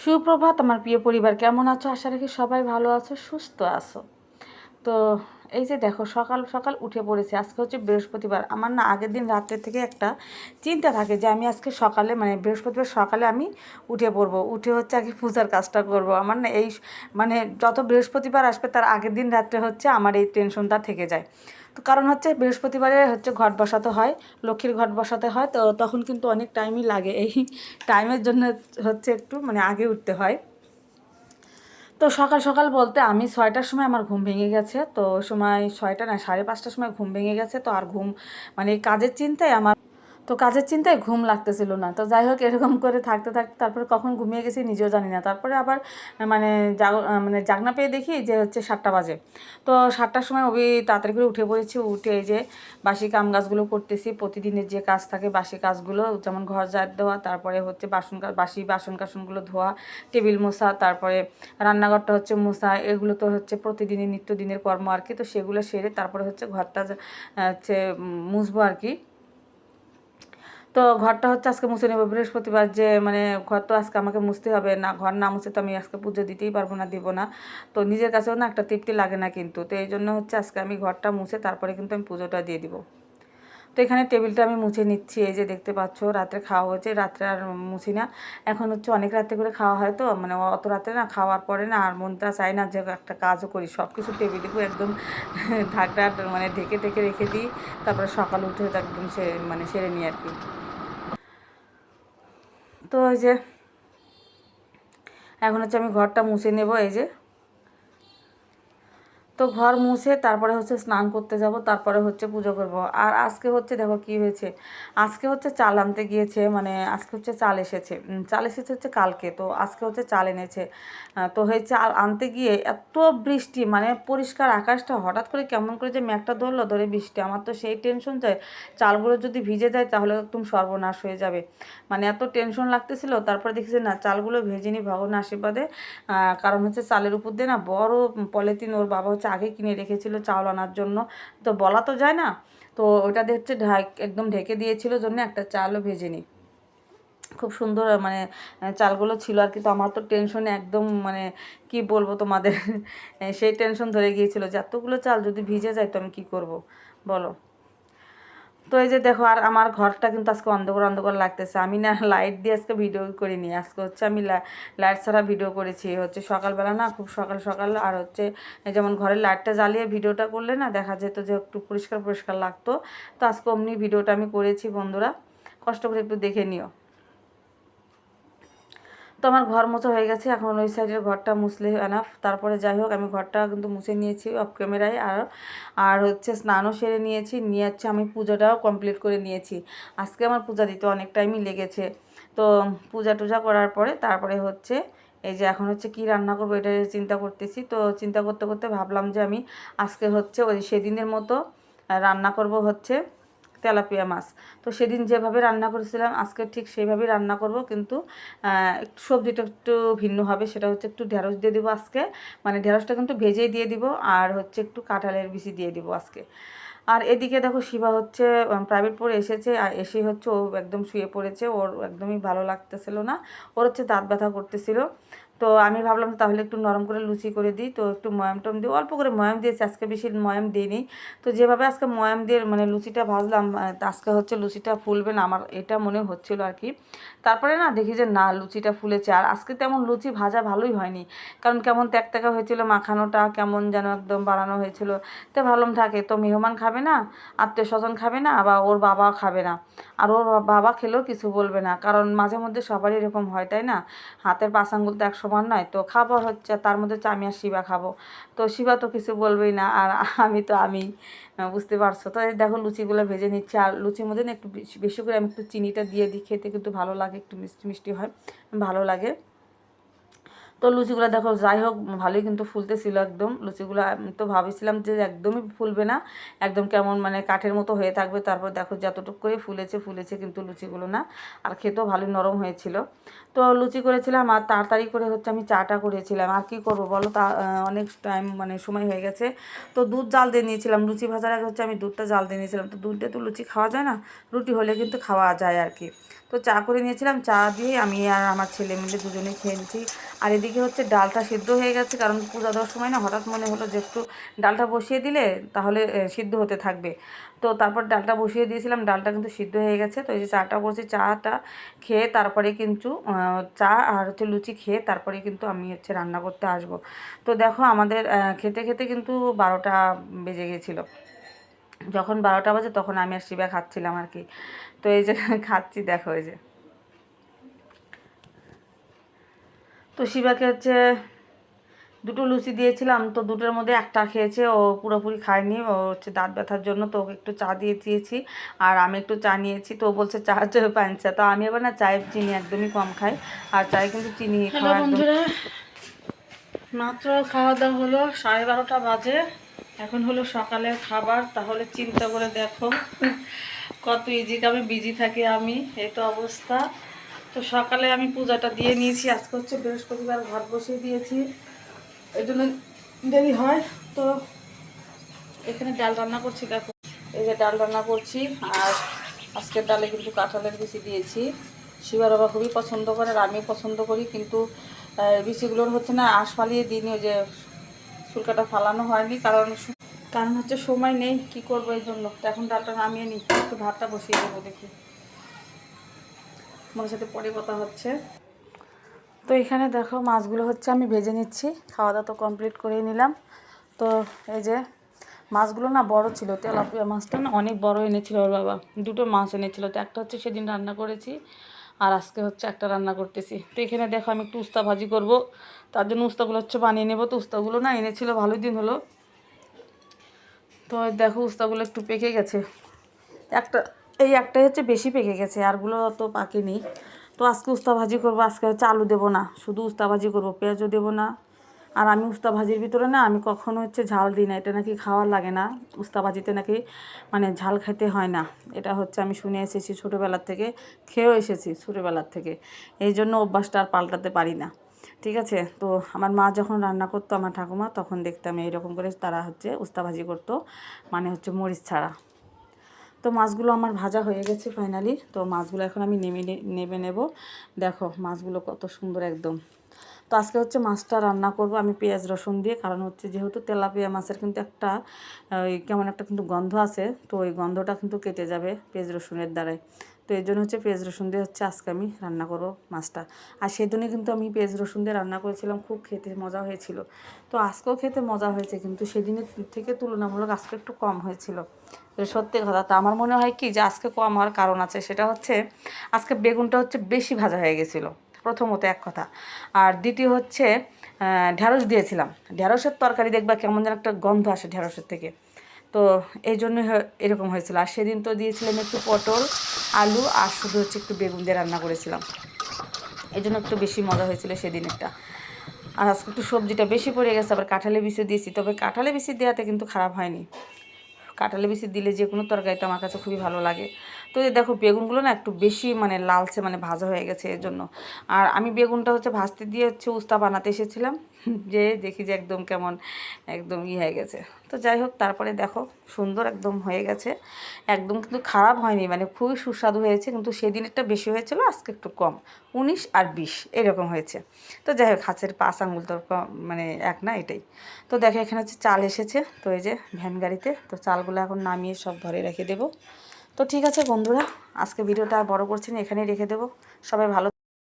সুপ্রভাত, আমার প্রিয় পরিবার, কেমন আছো? আশা রাখি সবাই ভালো আছো, সুস্থ আছো। তো এই যে দেখো, সকাল সকাল উঠে পড়েছে। আজকে হচ্ছে বৃহস্পতিবার। আমার না আগের দিন রাত্রে থেকে একটা চিন্তা থাকে যে, আমি আজকে সকালে মানে বৃহস্পতিবার সকালে আমি উঠে পড়ব। উঠে হচ্ছে আগে পূজার কাজটা করব। আমার না এই মানে যত বৃহস্পতিবার আসবে, তার আগের দিন রাত্রে হচ্ছে আমার এই টেনশনটা থেকে যায়। কারণ হচ্ছে বৃহস্পতিবারে হচ্ছে ঘট বসাতে হয়, লক্ষ্মীর ঘট বসাতে হয়, তো তখন কিন্তু অনেক টাইমই লাগে। এই টাইমের জন্য হচ্ছে একটু মানে আগে উঠতে হয়। তো সকাল সকাল বলতে আমি ছয়টার সময় আমার ঘুম ভেঙে গেছে, তো সময় ছয়টা না, সাড়ে পাঁচটার সময় ঘুম ভেঙে গেছে, তো আর ঘুম মানে কাজের চিন্তায় আমার তো কাজের চিন্তায় ঘুম লাগতেছিল না। তো যাই হোক, এরকম করে থাকতে থাকতে তারপরে কখন ঘুমিয়ে গেছি নিজেও জানি না। তারপরে আবার মানে জাগ মানে জাগনা পেয়ে দেখি যে হচ্ছে সাতটা বাজে। তো সাতটার সময় ওই তাড়াতাড়ি করে উঠে পড়েছি। উঠে যে বাসি কাম গাছগুলো করতেছি। প্রতিদিনের যে কাজ থাকে বাসি কাজগুলো, যেমন ঘর ঝাড় দেওয়া, তারপরে হচ্ছে বাসন বাসি বাসন কাসনগুলো ধোয়া, টেবিল মোছা, তারপরে রান্নাঘরটা হচ্ছে মোছা, এগুলো তো হচ্ছে প্রতিদিনই নিত্যদিনের কর্ম আর কি। তো সেগুলো সেরে তারপরে হচ্ছে ঘরটা হচ্ছে মুছবো আর কি। তো ঘরটা হচ্ছে আজকে মুছে নেব। বৃহস্পতিবার যে মানে ঘর তো আজকে আমাকে মুছতে হবে না, ঘর না মুছে তো আমি আজকে পুজো দিতেই পারব না, দিব না। তো নিজের কাছেও না একটা তৃপ্তি লাগে না কিন্তু। তো এই জন্য হচ্ছে আজকে আমি ঘরটা মুছে তারপরে কিন্তু আমি পুজোটা দিয়ে দিব। তো এখানে টেবিলটা আমি মুছে নিচ্ছি, এই যে দেখতে পাচ্ছ রাত্রে খাওয়া হয়েছে, রাত্রে আর মুছি না। এখন হচ্ছে অনেক রাত্রে করে খাওয়া হয় তো মানে অত রাত্রে না খাওয়ার পরে না আর মনটা চাই না যে একটা কাজও করি সব কিছু টেবিলেও একদম ঢাকটা মানে ঢেকে ঢেকে রেখে দিই, তারপরে সকাল উঠে একদম সে মানে সেরে নিই আর কি। তো ওই যে, এখন হচ্ছে আমি ঘরটা মুছে নেব, এই যে তো ঘর মুছে তারপরে হচ্ছে স্নান করতে যাব, তারপরে হচ্ছে পুজো করব। আর আজকে হচ্ছে দেখো কি হয়েছে? আজকে হচ্ছে চাল আনতে গিয়েছে মানে আজকে হচ্ছে চাল এসেছে। চাল এসেছে হচ্ছে কালকে, তো আজকে হচ্ছে চাল এনেছে। তো হয়ে চাল আনতে গিয়ে এত বৃষ্টি মানে পরিষ্কার আকাশটা হঠাৎ করে কেমন করে যে ম্যাকটা ধরলো, ধরে বৃষ্টি। আমার তো সেই টেনশন যায় চালগুলো যদি ভিজে যায় তাহলে একদম সর্বনাশ হয়ে যাবে। মানে এত টেনশন লাগতেছিল, তারপরে দেখেছি না, চালগুলো ভেজে নি ভগবান আশীর্বাদে। কারণ হচ্ছে চালের উপর দিয়ে না বড় পলিথিন, ওর বাবা হচ্ছে আগে কিনে রেখেছিল চাউল আনার জন্য। তো বলা তো যায় না। তো ওটা হচ্ছে একদম ঢেকে দিয়েছিল জন্য একটা চালও ভেজে নিই খুব সুন্দর মানে চালগুলো ছিল আর কি। তো আমার তো টেনশনে একদম মানে কি বলব তোমাদের? সেই টেনশন ধরে গিয়েছিল যে এতগুলো চাল যদি ভিজে যায় তো আমি কী করব? বলো। তো এই যে দেখো, আর আমার ঘরটা কিন্তু আজকে অন্ধকার অন্ধকার লাগতেছে। আমি না লাইট দিয়ে আজকে ভিডিও করিনি। আজকে হচ্ছে আমি লাইট ছাড়া ভিডিও করেছি। হচ্ছে সকালবেলা না, খুব সকাল সকাল। আর হচ্ছে যেমন ঘরের লাইটটা জ্বালিয়ে ভিডিওটা করলে না দেখা যেত যে একটু পরিষ্কার পরিষ্কার লাগতো। তো আজকে অমনি ভিডিওটা আমি করেছি বন্ধুরা। কষ্ট করে একটু দেখে নিও। তো আমার ঘর মোছা হয়ে গেছে, এখন ওই সাইডের ঘরটা মুছলে এনাফ তারপরে যাই হোক, আমি ঘরটা কিন্তু মুছে নিয়েছি অফ ক্যামেরায় আর আর হচ্ছে স্নানও সেরে নিয়েছি, নিয়ে হচ্ছে আমি পুজোটাও কমপ্লিট করে নিয়েছি। আজকে আমার পূজা দিতে অনেক টাইমই লেগেছে। তো পূজা টুজা করার পরে তারপরে হচ্ছে এই যে এখন হচ্ছে কি রান্না করব এটা চিন্তা করতেছি। তো চিন্তা করতে করতে ভাবলাম যে আমি আজকে হচ্ছে ওই সেদিনের মতো রান্না করব হচ্ছে তেলাপিয়া মাছ। তো সেদিন যেভাবে রান্না করেছিলাম, আজকে ঠিক সেইভাবেই রান্না করব, কিন্তু একটু সবজিটা একটু ভিন্ন হবে, সেটা হচ্ছে একটু ঢেঁড়স দিয়ে দেবো আজকে। মানে ঢেঁড়সটা কিন্তু ভেজেই দিয়ে দিব, আর হচ্ছে একটু কাঁঠালের বিচি দিয়ে দিব আজকে। আর এদিকে দেখো শিবা হচ্ছে প্রাইভেট পড়ে এসেছে, আর এসেই হচ্ছে ও একদম শুয়ে পড়েছে, ওর একদমই ভালো লাগতেছিল না। ওর হচ্ছে দাঁত ব্যথা করতেছিল। তো আমি ভাবলাম তাহলে একটু নরম করে লুচি করে দিই, তো একটু ময়াম টম দিই অল্প করে ময়াম দিয়েছি, আজকে বেশি ময়াম দিইনি। তো যেভাবে আজকে ময়াম দিয়ে মানে লুচিটা ভাজলাম আজকে হচ্ছে লুচিটা ফুলবে না, আমার এটা মনে হচ্ছিল আর কি। তারপরে না দেখি যে না, লুচিটা ফুলেছে, আর আজকে তেমন লুচি ভাজা ভালোই হয়নি। কারণ কেমন ত্যাকা হয়েছিল, মাখানোটা কেমন যেন একদম বানানো হয়েছিল। তো ভাবলাম থাকে, তো মেহমান খাবে না, আত্মীয় স্বজন খাবে না বা ওর বাবা খাবে না। আর ওর বাবা খেলেও কিছু বলবে না, কারণ মাঝে মধ্যে সবারই এরকম হয়, তাই না? হাতের পাশাঙ্গুল তো এক সমান নয়। তো খাবার হচ্ছে, তার মধ্যে হচ্ছে আমি আর শিবা খাব। তো শিবা তো কিছু বলবেই না, আর আমি তো আমি বুঝতে পারছ। তো দেখো লুচিগুলো ভেজে নিচ্ছি, আর লুচির মধ্যে না একটু বেশি করে আমি একটু চিনিটা দিয়ে দিই, খেতে কিন্তু ভালো লাগে, একটু মিষ্টি মিষ্টি হয়, ভালো লাগে। তো লুচিগুলো দেখো, যাই হোক, ভালোই কিন্তু ফুলতেছিল একদম। লুচিগুলো আমি তো ভাবেছিলাম যে একদমই ফুলবে না, একদম কেমন মানে কাঠের মতো হয়ে থাকবে। তারপর দেখো, যতটুকু করে ফুলেছে ফুলেছে কিন্তু লুচিগুলো না, আর খেতেও ভালোই নরম হয়েছিল। তো লুচি করেছিলাম, আর তাড়াতাড়ি করে হচ্ছে আমি চাটা করেছিলাম। আর কি করব বলো? তা অনেক টাইম মানে সময় হয়ে গেছে। তো দুধ জাল দিয়ে নিয়েছিলাম। লুচি ভাজার আগে হচ্ছে আমি দুধটা জাল দিয়ে নিয়েছিলাম। তো দুধটা তো লুচি খাওয়া যায় না? রুটি হলে কিন্তু খাওয়া যায় আর কি। তো চা করে নিয়েছিলাম, চা দিয়ে আমি আর আমার ছেলে মিলে দুজনেই খেয়ে নিয়েছি। আর এদিকে হচ্ছে ডালটা সিদ্ধ হয়ে গেছে, কারণ পূজা দেওয়ার সময় না হঠাৎ মনে হলো যে একটু ডালটা বসিয়ে দিলে তাহলে সিদ্ধ হতে থাকবে। তো তারপর ডালটা বসিয়ে দিয়েছিলাম, ডালটা কিন্তু সিদ্ধ হয়ে গেছে। তো এই যে চাটা করছি চাটা খেয়ে তারপরে কিন্তু চা আর হচ্ছে লুচি খেয়ে তারপরে কিন্তু আমি হচ্ছে রান্না করতে আসব। তো দেখো আমাদের খেতে খেতে কিন্তু বারোটা বেজে গেছিল। যখন বারোটা বাজে তখন আমি আর শিবা খাচ্ছিলাম আর কি। তো এই যে খাচ্ছি দেখো এই যে। তো শিবাকে হচ্ছে দুটো লুচি দিয়েছিলাম তো দুটোর মধ্যে একটা খেয়েছে ও পুরোপুরি খায়নি ও হচ্ছে দাঁত ব্যথার জন্য তো ওকে একটু চা দিয়ে দিয়েছি আর আমি একটু চা নিয়েছি তো ও বলছে চা হচ্ছে পাঞ্চা তো আমি আবার না চায়ের চিনি একদমই কম খাই আর চায়ে কিন্তু চিনি বন্ধুরা মাত্র খাওয়া দাওয়া হলো সাড়ে বারোটা বাজে। এখন হলো সকালের খাবার, তাহলে চিন্তা করে দেখো। কত ইজি আমি বিজি থাকি আমি, এই তো অবস্থা। তো সকালে আমি পূজাটা দিয়ে নিয়েছি, আজকে হচ্ছে বৃহস্পতিবার ঘর বসিয়ে দিয়েছি। এই জন্য দেরি হয়। তো এখানে ডাল রান্না করছি, দেখো। এই যে ডাল রান্না করছি, আর আজকের ডালে কিন্তু কাঁঠালের বিচি দিয়েছি। শিবার বাবা খুবই পছন্দ করে, আর আমিও পছন্দ করি, কিন্তু বিচিগুলোর হচ্ছে না, আঁশ ফালিয়ে দিইনি, ওই যে চুলকাটা ফালানো হয়নি, কারণ কারণ হচ্ছে সময় নেই, কি করব এই জন্য। এখন ডালটা নামিয়ে নিই একটু ভাতটা বসিয়ে দেবো দেখি। আমার সাথে পরে কথা হচ্ছে। তো এখানে দেখো মাছগুলো হচ্ছে আমি ভেজে নিচ্ছি খাওয়া দাওয়া তো কমপ্লিট করে নিলাম। তো এই যে মাছগুলো না বড় ছিল, তেলাপিয়া মাছটা না অনেক বড় এনেছিল ওর বাবা, দুটো মাছ এনেছিল। তো একটা হচ্ছে সেদিন রান্না করেছি আর আজকে হচ্ছে একটা রান্না করতেছি। তো এখানে দেখো আমি একটু উস্তা ভাজি করব। তার জন্য উস্তাগুলো হচ্ছে বানিয়ে নেব। তো উস্তাগুলো না এনেছিল ভালো দিন হলো। তো দেখো উস্তাগুলো একটু পেকে গেছে। একটা, এই একটাই হচ্ছে বেশি পেকে গেছে, আরগুলো অত পাকেনি। তো আজকে উস্তা ভাজি করব, আজকে হচ্ছে আলু দেবো না। শুধু উস্তা ভাজি করব, পেঁয়াজও দেবো না। আর আমি উস্তা ভাজির ভিতরে না, আমি কখনো হচ্ছে ঝাল দিই না, এটা নাকি খাওয়ার লাগে না। উস্তা ভাজিতে নাকি মানে ঝাল খেতে হয় না। এটা হচ্ছে আমি শুনে এসেছি ছোটোবেলার থেকে, খেয়েও এসেছি ছোটোবেলার থেকে। এই জন্য অভ্যাসটা আর পাল্টাতে পারি না। ঠিক আছে? তো আমার মা যখন রান্না করতো, আমার ঠাকুমা, তখন দেখতাম এইরকম করে তারা হচ্ছে উস্তা ভাজি করতো মানে হচ্ছে মরিচ ছাড়া। তো মাছগুলো আমার ভাজা হয়ে গেছে ফাইনালি তো মাছগুলো এখন আমি নেমে নেবে নেব। দেখো মাছগুলো কত সুন্দর একদম। তো আজকে হচ্ছে মাছটা রান্না করব আমি পেঁয়াজ রসুন দিয়ে, কারণ হচ্ছে যেহেতু তেলাপিয়া মাছের কিন্তু একটা কেমন একটা কিন্তু গন্ধ আছে, তো ওই গন্ধটা কিন্তু কেটে যাবে পেঁয়াজ রসুনের দ্বারাই। তো এই জন্য হচ্ছে পেঁয়াজ রসুন দিয়ে হচ্ছে আজকে আমি রান্না করব মাছটা। আর সেদিনে কিন্তু আমি পেঁয়াজ রসুন দিয়ে রান্না করেছিলাম, খুব খেতে মজা হয়েছিল। তো আজকেও খেতে মজা হয়েছে, কিন্তু সেদিনের থেকে তুলনামূলক আজকে একটু কম হয়েছিল। সত্যি কথা, তো আমার মনে হয় কি যে আজকে কম হওয়ার কারণ আছে, সেটা হচ্ছে আজকে বেগুনটা হচ্ছে বেশি ভাজা হয়ে গেছিল। প্রথমত এক কথা। আর দ্বিতীয় হচ্ছে ঢ্যাঁড়স দিয়েছিলাম। ঢ্যাঁড়সের তরকারি দেখবা কেমন যেন একটা গন্ধ আসে ঢ্যাঁড়সের থেকে। তো এই জন্যই এরকম হয়েছিল। আর সেদিন তো দিয়েছিলাম একটু পটল, আলু, আর শুধু হচ্ছে একটু বেগুন দিয়ে রান্না করেছিলাম। এই জন্য একটু বেশি মজা হয়েছিল সেদিন একটা আর আজকে একটু সবজিটা বেশি পড়ে গেছে, আবার কাঁঠালে বিচি দিয়েছি। তবে কাঁঠালে বিচি দেওয়াতে কিন্তু খারাপ হয়নি। কাঁঠালে বেশি দিলে যে কোনো তরকারিতে আমার কাছে খুবই ভালো লাগে। তো দেখো, বেগুনগুলো না একটু বেশি মানে লালচে মানে ভাজা হয়ে গেছে এর জন্য আর আমি বেগুনটা হচ্ছে ভাজতে দিয়ে হচ্ছে উস্তা বানাতে এসেছিলাম, যে দেখি যে একদম কেমন, একদম ই হয়ে গেছে। তো যাই হোক, তারপরে দেখো, সুন্দর একদম হয়ে গেছে। একদম কিন্তু খারাপ হয়নি মানে খুবই সুস্বাদু হয়েছে, কিন্তু সেদিনেরটা বেশি হয়েছিল, আজকে একটু কম। উনিশ আর বিশ, এরকম হয়েছে। তো যাই হোক হাতের পাঁচ আঙুল তো মানে এক না এটাই। তো দেখো, এখানে হচ্ছে চাল এসেছে, তো এই যে ভ্যান গাড়িতে, তো চালগুলো এখন নামিয়ে সব ঘরে রেখে দেবো। তো ঠিক আছে বন্ধুরা আজকে ভিডিওটা বড় করছি না এখানেই রেখে দেবো। সবাই ভালো